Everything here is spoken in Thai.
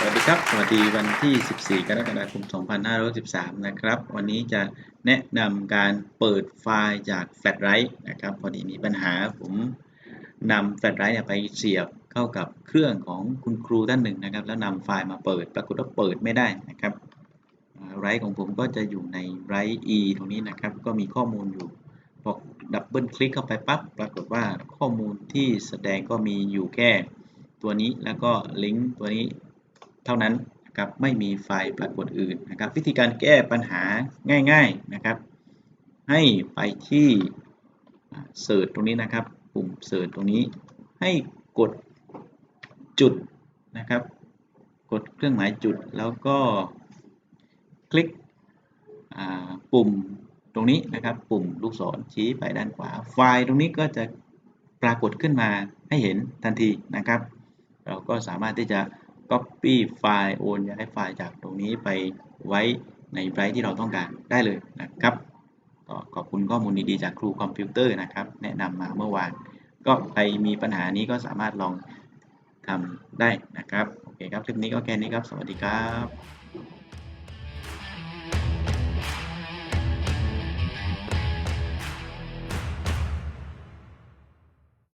สวัสดีครับ สวัสดีวันที่ 14 กรกฎาคม 2513 นะครับ วันนี้จะแนะนำการเปิดไฟล์จากแฟลชไรฟ์นะครับ พอดีมีปัญหาผมนำแฟลชไรฟ์ไปเสียบเข้ากับเครื่องของคุณครูท่านหนึ่งนะครับ แล้วนำไฟล์มาเปิด ปรากฏว่าเปิดไม่ได้นะครับ ไรฟ์ของผมก็จะอยู่ในไรฟ์ e ตรงนี้นะครับ ก็มีข้อมูลอยู่ พอดับเบิลคลิกเข้าไปปั๊บ ปรากฏว่าข้อมูลที่แสดงก็มีอยู่แค่ตัวนี้ แล้วก็ลิงก์ตัวนี้ เท่านั้นนะครับไม่มีไฟล์ปรากฏอื่นนะครับ วิธีการแก้ปัญหาง่ายๆนะครับ ให้ไปที่เสิร์ชตรงนี้นะครับ ปุ่มเสิร์ชตรงนี้ ให้กดจุดนะครับ กดเครื่องหมายจุดแล้วก็คลิกปุ่มตรงนี้นะครับ ปุ่มลูกศรชี้ไปด้านขวา ไฟล์ตรงนี้ก็จะปรากฏขึ้นมาให้เห็นทันทีนะครับ เราก็สามารถที่จะ Copy ไฟล์โอนย้ายไฟล์จากตรงนี้ไปไว้ในไบรท์ที่เราต้องการได้เลยนะครับก็ขอบคุณข้อมูลดีๆจากครูคอมพิวเตอร์นะครับ แนะนำมาเมื่อวาน ก็ใครมีปัญหานี้ก็สามารถลองทำได้นะครับ โอเคครับ คลิปนี้ก็แค่นี้ครับ สวัสดีครับ